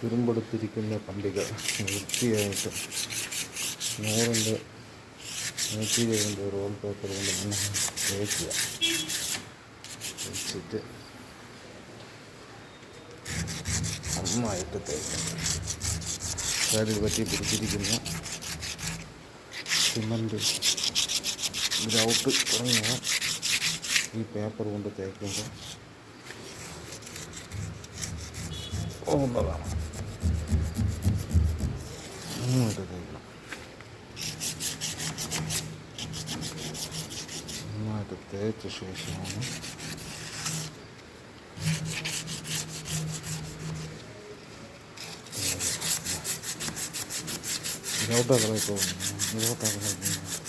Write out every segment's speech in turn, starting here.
തുരുമ്പെടുത്തിരിക്കുന്ന കമ്പികൾ വൃത്തിയായിട്ട് നൂറിന്റെ നൂറ്റി ഇരുപതിന്റെ റോൾ പേപ്പർ കൊണ്ട് തന്നെ തേക്കുക. വെച്ചിട്ട് നന്നായിട്ട് തേക്കുക അതായത് പറ്റി പിടിച്ചിരിക്കുന്ന സിമന്റ് ഗ്രൗട്ട് തുടങ്ങിയവ ഈ പേപ്പർ കൊണ്ട് തേക്കുമ്പോൾ പോകുന്നതാണ്. Ну, это да. Ну, это да, это же еще. Ну. Я ударил это. Ну, я ударил это.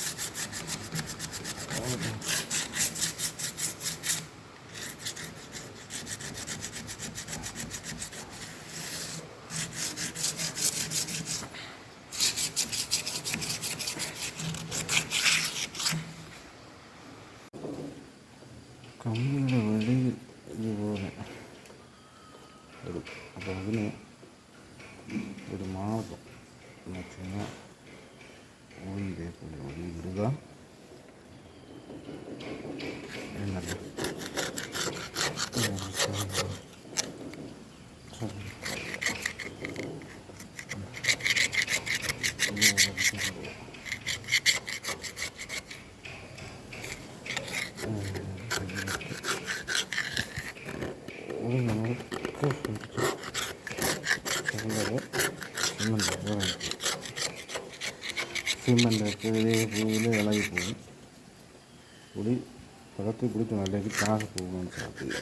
ของเมื சிமெண்ட் இருக்கிறதே பூவில் இலகி போகும் புளி பழத்தை பிடிச்ச நல்லது காக போகணும்னு சாப்பிட்டு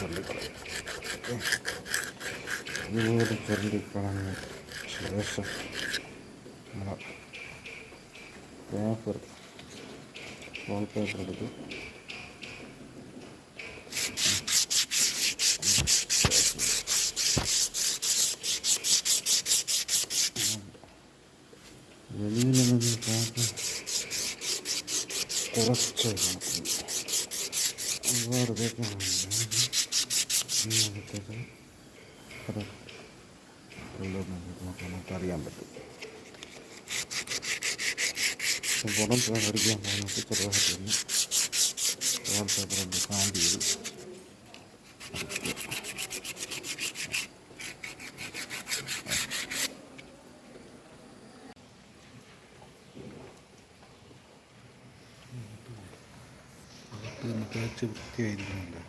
சொல்லி சொல்லி பழங்க பேப்பர் வால் பேப்பர் எடுத்து തേക്കാനുണ്ട് നമുക്ക് നമുക്കറിയാൻ പറ്റും പുറം പേപ്പർ അടിക്കാൻ പോകുന്നത് ചെറുതായിട്ടൊന്ന് റോൾ പേപ്പർ ഒന്ന് കാണ്ടി ചെയ്ത് ഇതൊന്ന് തേച്ച് വൃത്തിയായിരിക്കുന്നുണ്ട്.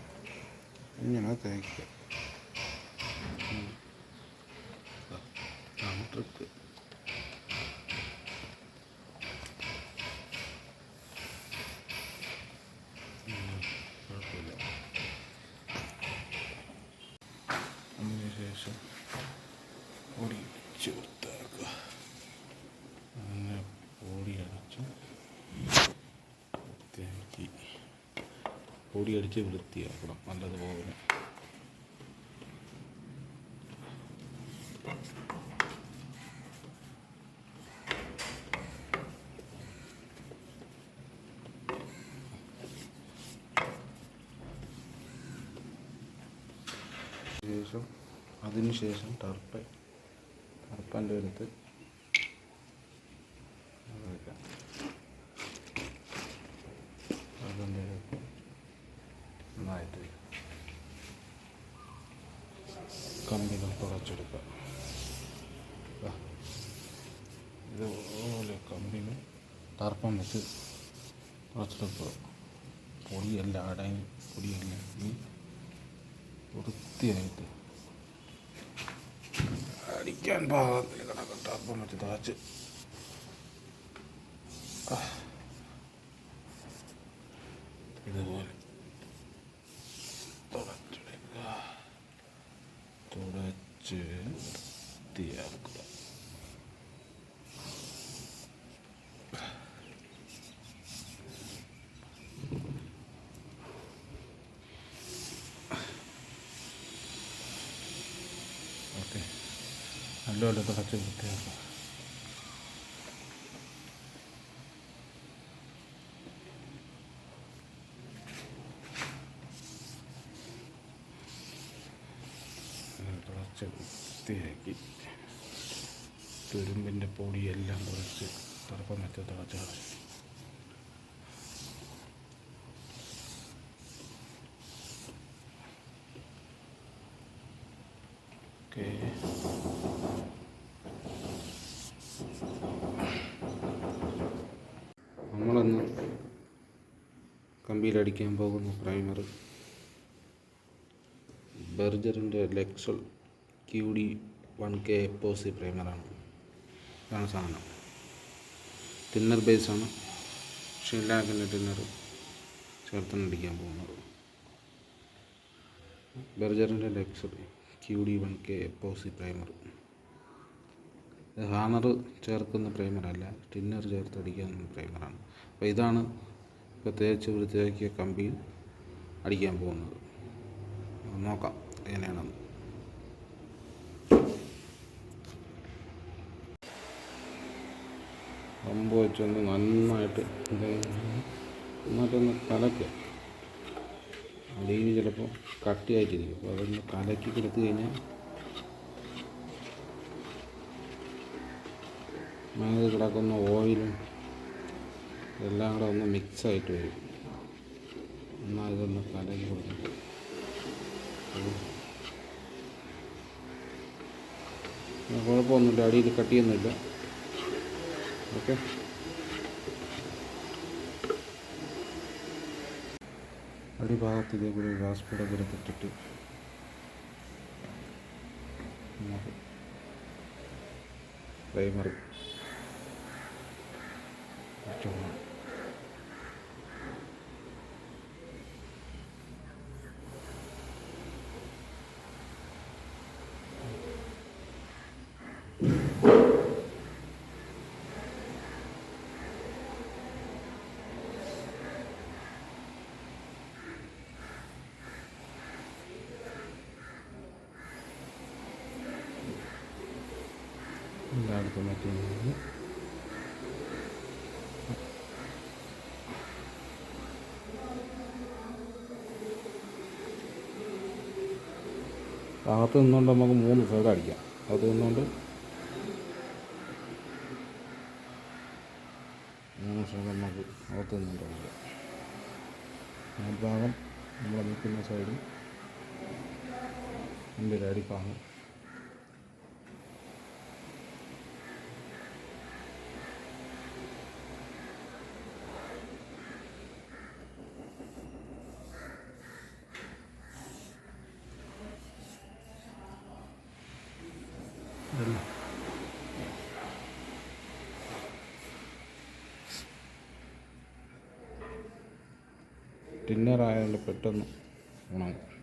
ഇങ്ങനെ തേക്കുക അതിനുശേഷം ഓടി പൊടി അടിച്ച് വൃത്തിയാക്കണം. നല്ലതുപോലെ. ശേഷം അതിനുശേഷം ടർപ്പൻ ടർപ്പന്റെ അടുത്ത് വെക്കാം ടർപ്പന്റെ അടുത്ത് നന്നായിട്ട് ദാ, ഇതുപോലെ കമ്പികൾ ടർപ്പം വെച്ച് തുറച്ചെടുക്കുക പൊടിയെല്ലാം അടങ്ങി പൊടിയെല്ലാം ഈ വൃത്തിയായിട്ട് അടിക്കാൻ പാകത്തിൽ കിടക്കും ടർപ്പം വെച്ച് തളച്ച് ഇതുപോലെ തുടച്ചെടുക്കുക തുടച്ച് വൃത്തിയാക്കുക ഓക്കെ നല്ലപോലെ തുടച്ച് വൃത്തിയാക്കുക തുടച്ച് വൃത്തിയാക്കി തുരുമ്പിന്റെ പൊടിയെല്ലാം കുറച്ച് തറപ്പം വെച്ച് തുടച്ച് കളയും നമ്മളന്ന് കമ്പിയിലടിക്കാൻ പോകുന്ന primer ബെർജറിന്റെ Luxol Q D one K epoxy പ്രൈമറാണ് ഇതാണ് സാധനം. ടിന്നർ ബേസാണ് ഷീൽഡാക്കിന്റെ ടിന്നർ ചേർത്താണ് അടിക്കാൻ പോകുന്നത്. ബെർജറിന്റെ Luxol Q D one K epoxy primer hammer ചേർക്കുന്ന പ്രൈമറല്ല ടിന്നർ ചേർത്ത് അടിക്കുന്ന പ്രൈമറാണ് അപ്പോൾ ഇതാണ് ഇപ്പോൾ തേച്ച് വൃത്തിയാക്കിയ കമ്പിയിൽ അടിക്കാൻ പോകുന്നത്. നോക്കാം എങ്ങനെയാണെന്ന്. കമ്പ് വെച്ചൊന്ന് നന്നായിട്ട് എന്നിട്ടൊന്ന് കലക്കുക അടിയിൽ ചിലപ്പോൾ കട്ടിയായിട്ടിരിക്കും. അപ്പോൾ അതൊന്ന് കലക്കി കൊടുത്തു കഴിഞ്ഞാൽ മേത് കിടക്കുന്ന ഓയിലും എല്ലാം കൂടെ ഒന്ന് മിക്സായിട്ട് വരും. എന്നാൽ ഇതൊന്ന് കലക്കി കൊടുക്കും കുഴപ്പമൊന്നുമില്ല. അടിയിൽ കട്ടിയൊന്നുമില്ല. ഓക്കെ. അടിഭാഗത്ത് ഇതേപോലെ ഗ്ലാസ് കൂടെ എടുത്തിട്ടിട്ട് നമുക്ക് പ്രൈമർ ഇഷ്ടമാണ് എല്ലായിടത്തും അകത്ത് നിന്നുകൊണ്ട് നമുക്ക് മൂന്ന് സൈഡ് അടിക്കാം. അകത്ത് നിന്നുകൊണ്ട് മൂന്ന് സൈഡ് നമുക്ക് അകത്ത് നിന്നുകൊണ്ട് അടിക്കാം. ആ ഭാഗം നമ്മൾ നിൽക്കുന്ന സൈഡ്. എന്റെ അടിഭാഗം. ടിന്നർ ആയതുകൊണ്ട് പെട്ടെന്ന് ഉണങ്ങും.